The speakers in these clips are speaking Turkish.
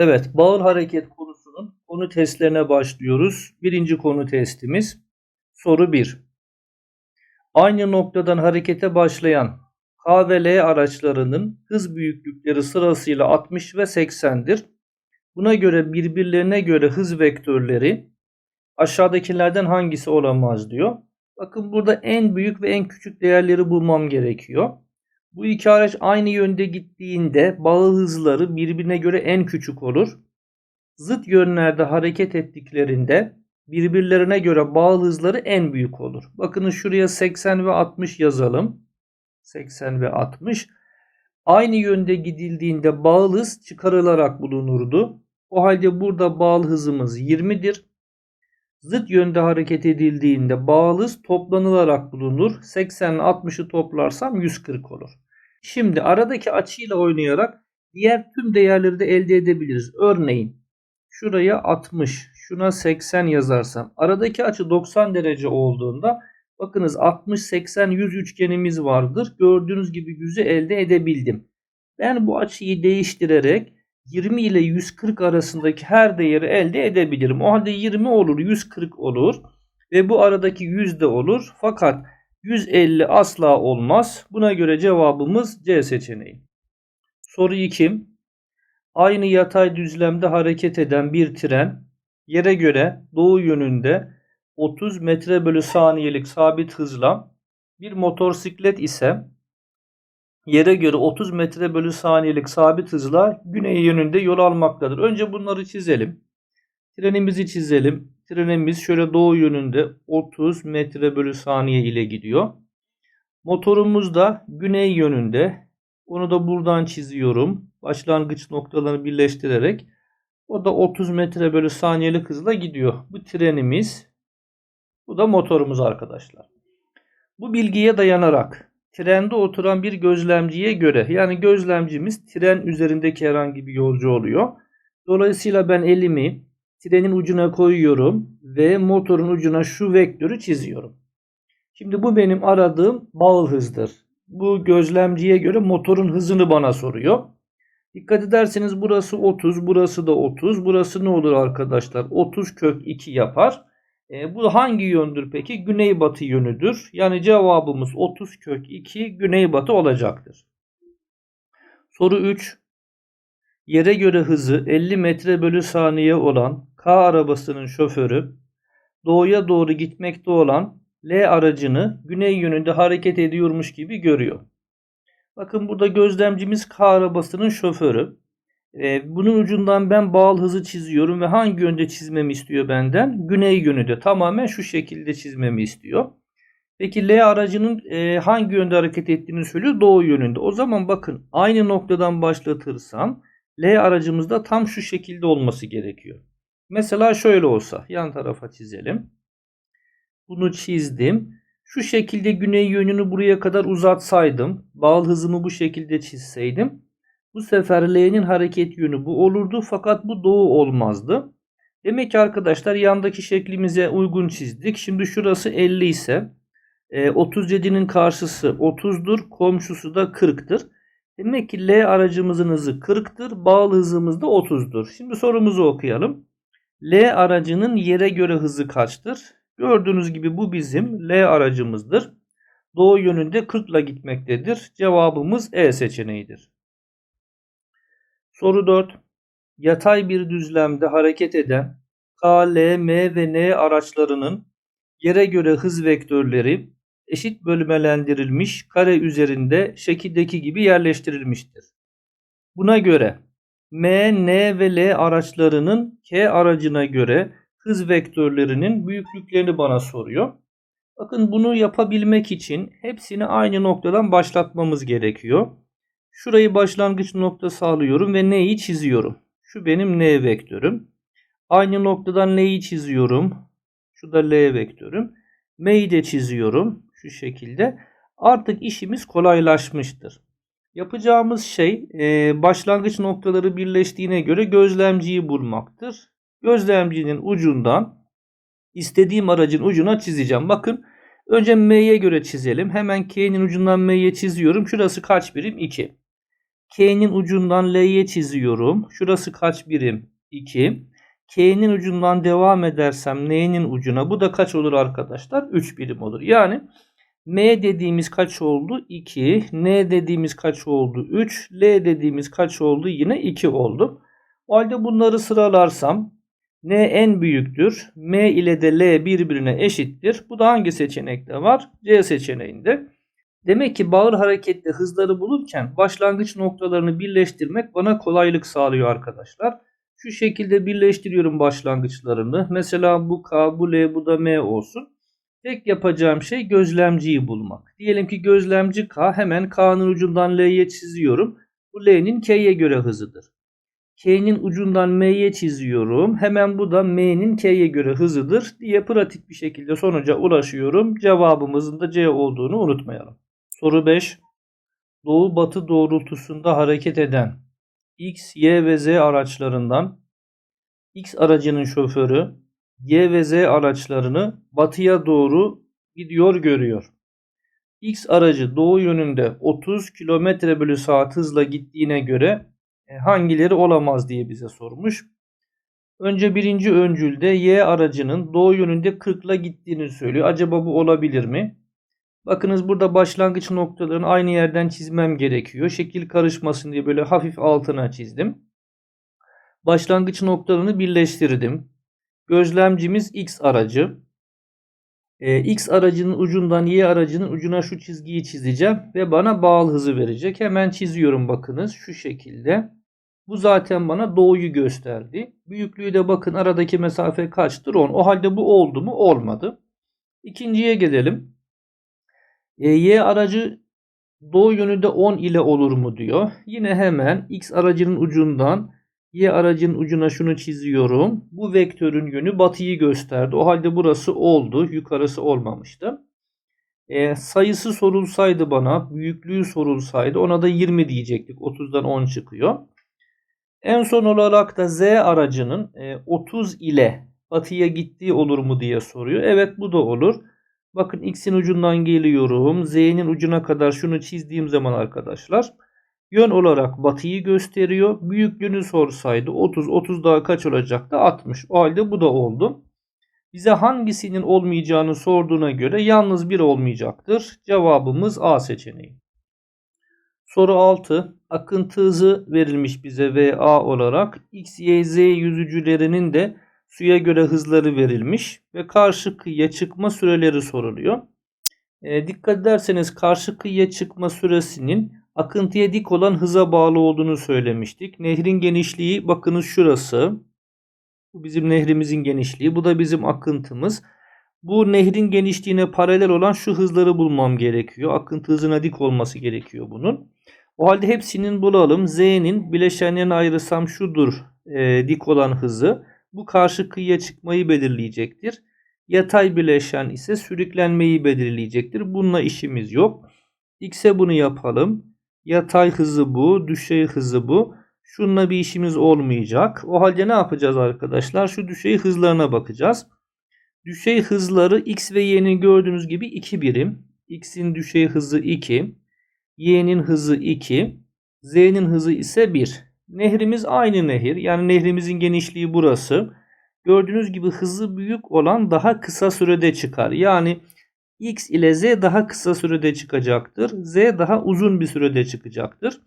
Evet, bağıl hareket konusunun konu testlerine başlıyoruz. Birinci konu testimiz. Soru 1. Aynı noktadan harekete başlayan K ve L araçlarının hız büyüklükleri sırasıyla 60 ve 80'dir. Buna göre birbirlerine göre hız vektörleri aşağıdakilerden hangisi olamaz diyor. Bakın burada en büyük ve en küçük değerleri bulmam gerekiyor. Bu iki araç aynı yönde gittiğinde bağıl hızları birbirine göre en küçük olur. Zıt yönlerde hareket ettiklerinde birbirlerine göre bağıl hızları en büyük olur. Bakın şuraya 80 ve 60 yazalım. 80 ve 60. Aynı yönde gidildiğinde bağıl hız çıkarılarak bulunurdu. O halde burada bağıl hızımız 20'dir. Zıt yönde hareket edildiğinde bağıl hız toplanılarak bulunur. 80 ile 60'ı toplarsam 140 olur. Şimdi aradaki açıyla oynayarak diğer tüm değerleri de elde edebiliriz. Örneğin şuraya 60, şuna 80 yazarsam aradaki açı 90 derece olduğunda bakınız 60, 80, 100 üçgenimiz vardır. Gördüğünüz gibi yüzü elde edebildim. Ben bu açıyı değiştirerek 20 ile 140 arasındaki her değeri elde edebilirim. O halde 20 olur, 140 olur ve bu aradaki 100 de olur. Fakat 150 asla olmaz. Buna göre cevabımız C seçeneği. Soru 2. Aynı yatay düzlemde hareket eden bir tren yere göre doğu yönünde 30 metre bölü saniyelik sabit hızla bir motosiklet ise yere göre 30 metre bölü saniyelik sabit hızla güney yönünde yol almaktadır. Önce bunları çizelim. Trenimizi çizelim. Trenimiz şöyle doğu yönünde 30 metre bölü saniye ile gidiyor. Motorumuz da güney yönünde. Onu da buradan çiziyorum. Başlangıç noktalarını birleştirerek. O da 30 metre bölü saniyelik hızla gidiyor. Bu trenimiz. Bu da motorumuz arkadaşlar. Bu bilgiye dayanarak trende oturan bir gözlemciye göre yani gözlemcimiz tren üzerindeki herhangi bir yolcu oluyor. Dolayısıyla ben elimi trenin ucuna koyuyorum ve motorun ucuna şu vektörü çiziyorum. Şimdi bu benim aradığım bağıl hızdır. Bu gözlemciye göre motorun hızını bana soruyor. Dikkat ederseniz burası 30, burası da 30. Burası ne olur arkadaşlar? 30 kök 2 yapar. E, bu hangi yöndür peki? Güneybatı yönüdür. Yani cevabımız 30 kök 2 güneybatı olacaktır. Soru 3. Yere göre hızı 50 metre bölü saniye olan K arabasının şoförü doğuya doğru gitmekte olan L aracını güney yönünde hareket ediyormuş gibi görüyor. Bakın burada gözlemcimiz K arabasının şoförü. Ee, bunun ucundan ben bağıl hızı çiziyorum ve hangi yönde çizmemi istiyor benden? Güney yönünde tamamen şu şekilde çizmemi istiyor. Peki L aracının e, hangi yönde hareket ettiğini söylüyor? Doğu yönünde. O zaman bakın aynı noktadan başlatırsam L aracımızda tam şu şekilde olması gerekiyor. Mesela şöyle olsa yan tarafa çizelim. Bunu çizdim. Şu şekilde güney yönünü buraya kadar uzatsaydım, bağıl hızımı bu şekilde çizseydim, bu sefer L'nin hareket yönü bu olurdu fakat bu doğu olmazdı. Demek ki arkadaşlar yandaki şeklimize uygun çizdik. Şimdi şurası 50 ise 37'nin karşısı 30'dur, komşusu da 40'tır. Demek ki L aracımızın hızı 40'tır, bağlı hızımız da 30'dur. Şimdi sorumuzu okuyalım. L aracının yere göre hızı kaçtır? Gördüğünüz gibi bu bizim L aracımızdır. Doğu yönünde 40 ile gitmektedir. Cevabımız E seçeneğidir. Soru 4. Yatay bir düzlemde hareket eden K, L, M ve N araçlarının yere göre hız vektörleri eşit bölmelendirilmiş kare üzerinde şekildeki gibi yerleştirilmiştir. Buna göre M, N ve L araçlarının K aracına göre hız vektörlerinin büyüklüklerini bana soruyor. Bakın bunu yapabilmek için hepsini aynı noktadan başlatmamız gerekiyor. Şurayı başlangıç noktası alıyorum ve N'yi çiziyorum. Şu benim N vektörüm. Aynı noktadan L'yi çiziyorum. Şu da L vektörüm. M'yi de çiziyorum. Şu şekilde. Artık işimiz kolaylaşmıştır. Yapacağımız şey başlangıç noktaları birleştiğine göre gözlemciyi bulmaktır gözlemcinin ucundan istediğim aracın ucuna çizeceğim. Bakın önce M'ye göre çizelim. Hemen K'nin ucundan M'ye çiziyorum. Şurası kaç birim? 2. K'nin ucundan L'ye çiziyorum. Şurası kaç birim? 2. K'nin ucundan devam edersem N'nin ucuna bu da kaç olur arkadaşlar? 3 birim olur. Yani M dediğimiz kaç oldu? 2. N dediğimiz kaç oldu? 3. L dediğimiz kaç oldu? Yine 2 oldu. O halde bunları sıralarsam N en büyüktür. M ile de L birbirine eşittir. Bu da hangi seçenekte var? C seçeneğinde. Demek ki bağır harekette hızları bulurken başlangıç noktalarını birleştirmek bana kolaylık sağlıyor arkadaşlar. Şu şekilde birleştiriyorum başlangıçlarını. Mesela bu K, bu L, bu da M olsun. Tek yapacağım şey gözlemciyi bulmak. Diyelim ki gözlemci K hemen K'nın ucundan L'ye çiziyorum. Bu L'nin K'ye göre hızıdır. K'nin ucundan M'ye çiziyorum. Hemen bu da M'nin K'ye göre hızıdır diye pratik bir şekilde sonuca ulaşıyorum. Cevabımızın da C olduğunu unutmayalım. Soru 5. Doğu batı doğrultusunda hareket eden X, Y ve Z araçlarından X aracının şoförü Y ve Z araçlarını batıya doğru gidiyor görüyor. X aracı doğu yönünde 30 km bölü saat hızla gittiğine göre e, hangileri olamaz diye bize sormuş. Önce birinci öncülde Y aracının doğu yönünde 40 ile gittiğini söylüyor. Acaba bu olabilir mi? Bakınız burada başlangıç noktalarını aynı yerden çizmem gerekiyor. Şekil karışmasın diye böyle hafif altına çizdim. Başlangıç noktalarını birleştirdim. Gözlemcimiz X aracı. Ee, X aracının ucundan Y aracının ucuna şu çizgiyi çizeceğim ve bana bağıl hızı verecek. Hemen çiziyorum bakınız şu şekilde. Bu zaten bana doğuyu gösterdi. Büyüklüğü de bakın aradaki mesafe kaçtır 10. O halde bu oldu mu? Olmadı. İkinciye gelelim. E, y aracı doğu yönünde 10 ile olur mu diyor. Yine hemen X aracının ucundan Y aracının ucuna şunu çiziyorum. Bu vektörün yönü batıyı gösterdi. O halde burası oldu. Yukarısı olmamıştı. E, sayısı sorulsaydı bana, büyüklüğü sorulsaydı ona da 20 diyecektik. 30'dan 10 çıkıyor. En son olarak da Z aracının e, 30 ile batıya gittiği olur mu diye soruyor. Evet bu da olur. Bakın x'in ucundan geliyorum. Z'nin ucuna kadar şunu çizdiğim zaman arkadaşlar yön olarak batıyı gösteriyor. Büyüklüğünü sorsaydı 30 30 daha kaç olacaktı? 60. O halde bu da oldu. Bize hangisinin olmayacağını sorduğuna göre yalnız bir olmayacaktır. Cevabımız A seçeneği. Soru 6. Akıntı hızı verilmiş bize VA olarak. X, Y, Z yüzücülerinin de suya göre hızları verilmiş ve karşı kıyıya çıkma süreleri soruluyor. E, dikkat ederseniz karşı kıyıya çıkma süresinin akıntıya dik olan hıza bağlı olduğunu söylemiştik. Nehrin genişliği bakınız şurası. Bu bizim nehrimizin genişliği. Bu da bizim akıntımız. Bu nehrin genişliğine paralel olan şu hızları bulmam gerekiyor. Akıntı hızına dik olması gerekiyor bunun. O halde hepsinin bulalım. Z'nin bileşenlerini ayırırsam şudur e, dik olan hızı. Bu karşı kıyıya çıkmayı belirleyecektir. Yatay bileşen ise sürüklenmeyi belirleyecektir. Bununla işimiz yok. X'e bunu yapalım. Yatay hızı bu, düşey hızı bu. Şununla bir işimiz olmayacak. O halde ne yapacağız arkadaşlar? Şu düşey hızlarına bakacağız. Düşey hızları x ve y'nin gördüğünüz gibi 2 birim. x'in düşey hızı 2, y'nin hızı 2, z'nin hızı ise 1. Nehrimiz aynı nehir. Yani nehrimizin genişliği burası. Gördüğünüz gibi hızı büyük olan daha kısa sürede çıkar. Yani X ile Z daha kısa sürede çıkacaktır. Z daha uzun bir sürede çıkacaktır.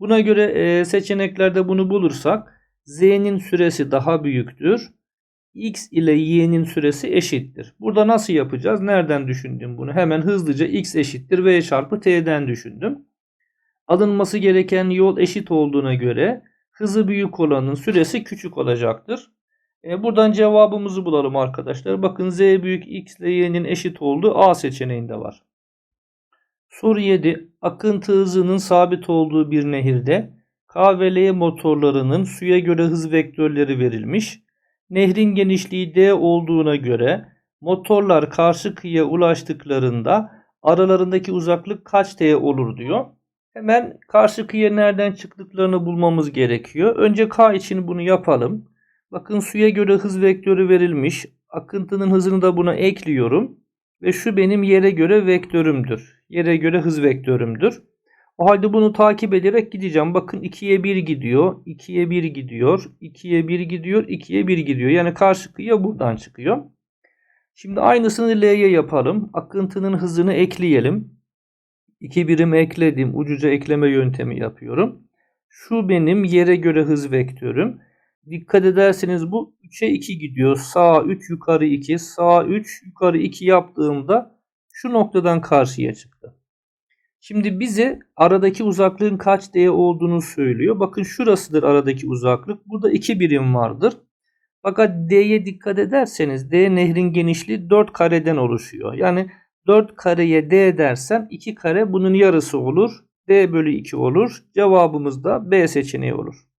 Buna göre e, seçeneklerde bunu bulursak Z'nin süresi daha büyüktür. X ile Y'nin süresi eşittir. Burada nasıl yapacağız? Nereden düşündüm bunu? Hemen hızlıca X eşittir V çarpı T'den düşündüm. Alınması gereken yol eşit olduğuna göre hızı büyük olanın süresi küçük olacaktır. E, buradan cevabımızı bulalım arkadaşlar. Bakın z büyük x ile y'nin eşit olduğu A seçeneğinde var. Soru 7. Akıntı hızının sabit olduğu bir nehirde K ve L motorlarının suya göre hız vektörleri verilmiş. Nehrin genişliği D olduğuna göre motorlar karşı kıyıya ulaştıklarında aralarındaki uzaklık kaç T olur diyor. Hemen karşı kıyıya nereden çıktıklarını bulmamız gerekiyor. Önce K için bunu yapalım. Bakın suya göre hız vektörü verilmiş. Akıntının hızını da buna ekliyorum. Ve şu benim yere göre vektörümdür. Yere göre hız vektörümdür. O halde bunu takip ederek gideceğim. Bakın 2'ye 1 gidiyor. 2'ye 1 gidiyor. 2'ye 1 gidiyor. 2'ye 1 gidiyor. Yani karşı kıyıya buradan çıkıyor. Şimdi aynısını L'ye yapalım. Akıntının hızını ekleyelim. 2 birim ekledim. Ucuca ekleme yöntemi yapıyorum. Şu benim yere göre hız vektörüm. Dikkat ederseniz bu 3'e 2 gidiyor. Sağ 3 yukarı 2. Sağ 3 yukarı 2 yaptığımda şu noktadan karşıya çıktı. Şimdi bize aradaki uzaklığın kaç D olduğunu söylüyor. Bakın şurasıdır aradaki uzaklık. Burada 2 birim vardır. Fakat D'ye dikkat ederseniz D nehrin genişliği 4 kareden oluşuyor. Yani 4 kareye D dersem 2 kare bunun yarısı olur. D bölü 2 olur. Cevabımız da B seçeneği olur.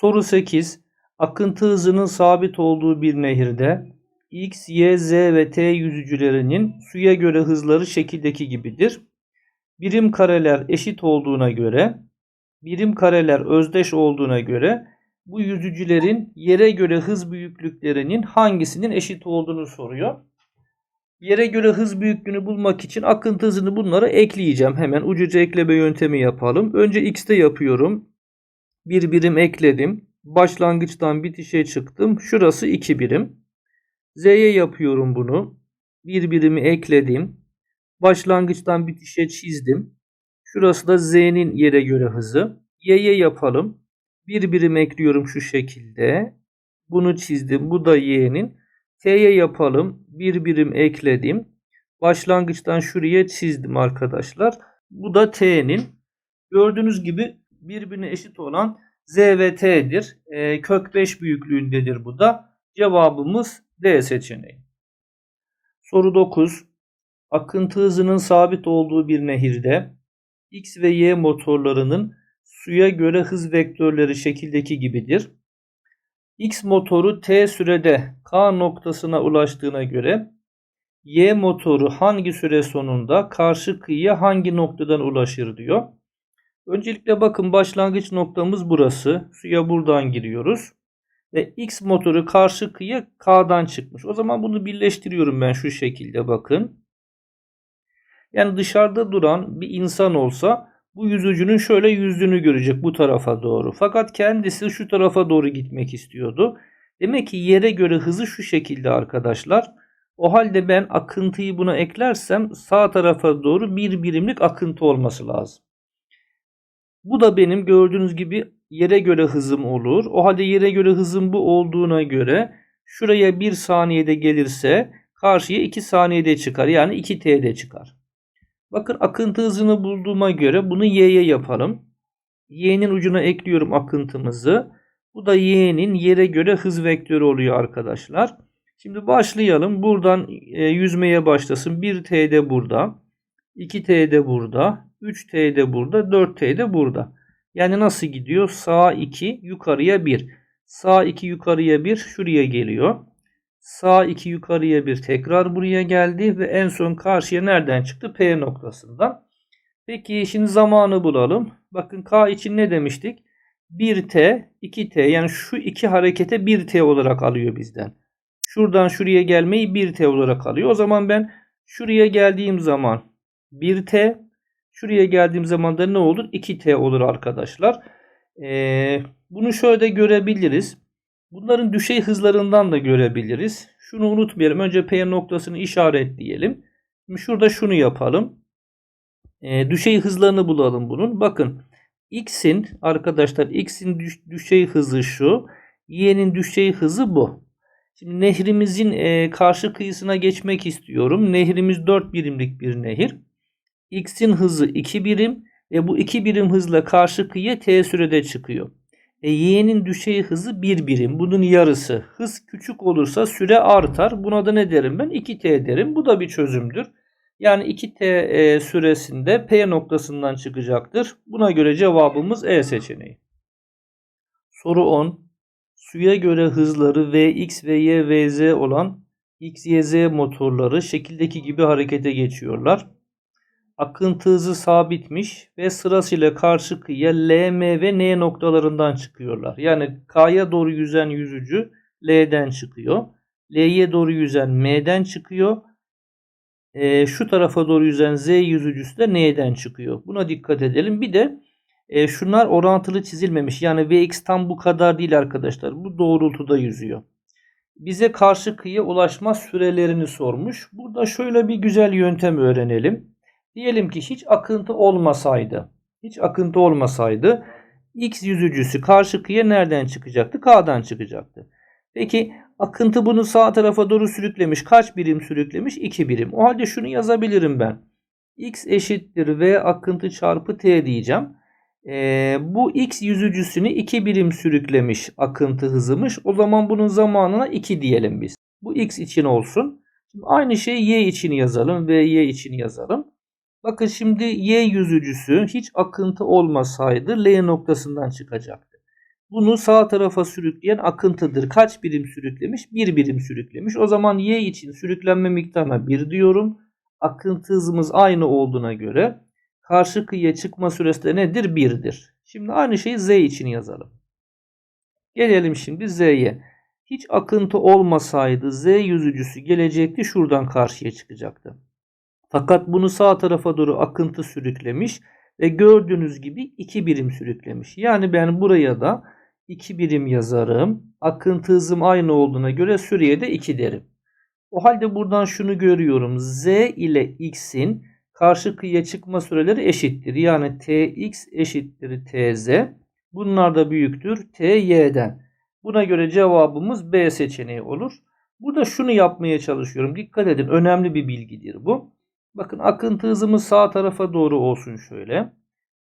Soru 8. Akıntı hızının sabit olduğu bir nehirde X, Y, Z ve T yüzücülerinin suya göre hızları şekildeki gibidir. Birim kareler eşit olduğuna göre, birim kareler özdeş olduğuna göre bu yüzücülerin yere göre hız büyüklüklerinin hangisinin eşit olduğunu soruyor. Yere göre hız büyüklüğünü bulmak için akıntı hızını bunlara ekleyeceğim. Hemen ucuca ekleme yöntemi yapalım. Önce x'te yapıyorum. Bir birim ekledim. Başlangıçtan bitişe çıktım. Şurası 2 birim. Z'ye yapıyorum bunu. Bir birimi ekledim. Başlangıçtan bitişe çizdim. Şurası da Z'nin yere göre hızı. Y'ye yapalım. Bir birim ekliyorum şu şekilde. Bunu çizdim. Bu da Y'nin. T'ye yapalım. Bir birim ekledim. Başlangıçtan şuraya çizdim arkadaşlar. Bu da T'nin. Gördüğünüz gibi birbirine eşit olan Z ve T'dir. E, kök 5 büyüklüğündedir bu da. Cevabımız D seçeneği. Soru 9. Akıntı hızının sabit olduğu bir nehirde X ve Y motorlarının suya göre hız vektörleri şekildeki gibidir. X motoru T sürede K noktasına ulaştığına göre Y motoru hangi süre sonunda karşı kıyıya hangi noktadan ulaşır diyor. Öncelikle bakın başlangıç noktamız burası. Suya buradan giriyoruz. Ve X motoru karşı kıyıya K'dan çıkmış. O zaman bunu birleştiriyorum ben şu şekilde bakın. Yani dışarıda duran bir insan olsa bu yüzücünün şöyle yüzdüğünü görecek bu tarafa doğru. Fakat kendisi şu tarafa doğru gitmek istiyordu. Demek ki yere göre hızı şu şekilde arkadaşlar. O halde ben akıntıyı buna eklersem sağ tarafa doğru bir birimlik akıntı olması lazım. Bu da benim gördüğünüz gibi yere göre hızım olur. O halde yere göre hızım bu olduğuna göre şuraya 1 saniyede gelirse karşıya 2 saniyede çıkar. Yani 2T'de çıkar. Bakın akıntı hızını bulduğuma göre bunu y'ye yapalım. Y'nin ucuna ekliyorum akıntımızı. Bu da y'nin yere göre hız vektörü oluyor arkadaşlar. Şimdi başlayalım. Buradan e, yüzmeye başlasın. 1t de burada. 2t de burada. 3t de burada. 4t de burada. Yani nasıl gidiyor? Sağ 2 yukarıya 1. Sağ 2 yukarıya 1 şuraya geliyor. Sağ 2 yukarıya bir tekrar buraya geldi ve en son karşıya nereden çıktı? P noktasından. Peki şimdi zamanı bulalım. Bakın K için ne demiştik? 1T, 2T yani şu iki harekete 1T olarak alıyor bizden. Şuradan şuraya gelmeyi 1T olarak alıyor. O zaman ben şuraya geldiğim zaman 1T, şuraya geldiğim zaman da ne olur? 2T olur arkadaşlar. Ee, bunu şöyle görebiliriz. Bunların düşey hızlarından da görebiliriz. Şunu unutmayalım. Önce P noktasını işaretleyelim. Şimdi şurada şunu yapalım. E, düşey hızlarını bulalım bunun. Bakın X'in arkadaşlar X'in düş, düşey hızı şu. Y'nin düşey hızı bu. Şimdi nehrimizin e, karşı kıyısına geçmek istiyorum. Nehrimiz 4 birimlik bir nehir. X'in hızı 2 birim ve bu 2 birim hızla karşı kıyıya T sürede çıkıyor. E, y'nin düşey hızı 1 birim. Bunun yarısı. Hız küçük olursa süre artar. Buna da ne derim ben? 2t derim. Bu da bir çözümdür. Yani 2t e, süresinde P noktasından çıkacaktır. Buna göre cevabımız E seçeneği. Soru 10. Suya göre hızları Vx ve Y, Vz olan X, Y, Z motorları şekildeki gibi harekete geçiyorlar akıntı hızı sabitmiş ve sırasıyla karşı kıyıya L, M ve N noktalarından çıkıyorlar. Yani K'ya doğru yüzen yüzücü L'den çıkıyor. L'ye doğru yüzen M'den çıkıyor. e, şu tarafa doğru yüzen Z yüzücüsü de N'den çıkıyor. Buna dikkat edelim. Bir de e, şunlar orantılı çizilmemiş. Yani Vx tam bu kadar değil arkadaşlar. Bu doğrultuda yüzüyor. Bize karşı kıyıya ulaşma sürelerini sormuş. Burada şöyle bir güzel yöntem öğrenelim. Diyelim ki hiç akıntı olmasaydı. Hiç akıntı olmasaydı X yüzücüsü karşı kıyıya nereden çıkacaktı? K'dan çıkacaktı. Peki akıntı bunu sağ tarafa doğru sürüklemiş. Kaç birim sürüklemiş? 2 birim. O halde şunu yazabilirim ben. X eşittir V akıntı çarpı T diyeceğim. Ee, bu X yüzücüsünü 2 birim sürüklemiş akıntı hızımış. O zaman bunun zamanına 2 diyelim biz. Bu X için olsun. Şimdi aynı şeyi Y için yazalım ve Y için yazalım. Bakın şimdi Y yüzücüsü hiç akıntı olmasaydı L noktasından çıkacaktı. Bunu sağ tarafa sürükleyen akıntıdır. Kaç birim sürüklemiş? 1 birim sürüklemiş. O zaman Y için sürüklenme miktarına 1 diyorum. Akıntı hızımız aynı olduğuna göre karşı kıyıya çıkma süresi de nedir? 1'dir. Şimdi aynı şeyi Z için yazalım. Gelelim şimdi Z'ye. Hiç akıntı olmasaydı Z yüzücüsü gelecekti şuradan karşıya çıkacaktı. Fakat bunu sağ tarafa doğru akıntı sürüklemiş ve gördüğünüz gibi 2 birim sürüklemiş. Yani ben buraya da 2 birim yazarım. Akıntı hızım aynı olduğuna göre süreye de 2 derim. O halde buradan şunu görüyorum. Z ile X'in karşı kıyıya çıkma süreleri eşittir. Yani Tx eşittir Tz. Bunlar da büyüktür Ty'den. Buna göre cevabımız B seçeneği olur. Burada şunu yapmaya çalışıyorum. Dikkat edin önemli bir bilgidir bu. Bakın akıntı hızımız sağ tarafa doğru olsun şöyle.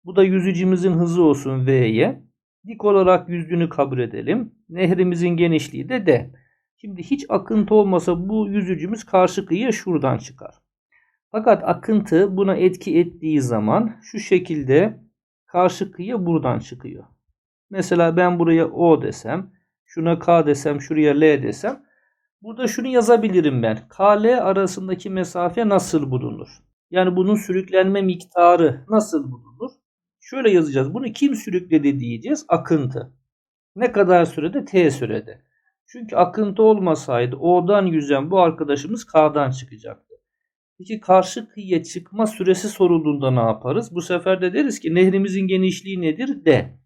Bu da yüzücümüzün hızı olsun V'ye. Dik olarak yüzdüğünü kabul edelim. Nehrimizin genişliği de D. Şimdi hiç akıntı olmasa bu yüzücümüz karşı kıyıya şuradan çıkar. Fakat akıntı buna etki ettiği zaman şu şekilde karşı kıyıya buradan çıkıyor. Mesela ben buraya O desem, şuna K desem, şuraya L desem. Burada şunu yazabilirim ben. KL arasındaki mesafe nasıl bulunur? Yani bunun sürüklenme miktarı nasıl bulunur? Şöyle yazacağız. Bunu kim sürükledi diyeceğiz. Akıntı. Ne kadar sürede? T sürede. Çünkü akıntı olmasaydı O'dan yüzen bu arkadaşımız K'dan çıkacaktı. Peki karşı kıyıya çıkma süresi sorulduğunda ne yaparız? Bu sefer de deriz ki nehrimizin genişliği nedir? D.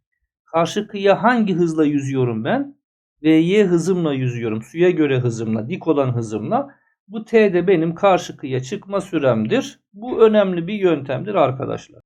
Karşı kıyıya hangi hızla yüzüyorum ben? Vy hızımla yüzüyorum. Suya göre hızımla, dik olan hızımla. Bu T de benim karşı kıyıya çıkma süremdir. Bu önemli bir yöntemdir arkadaşlar.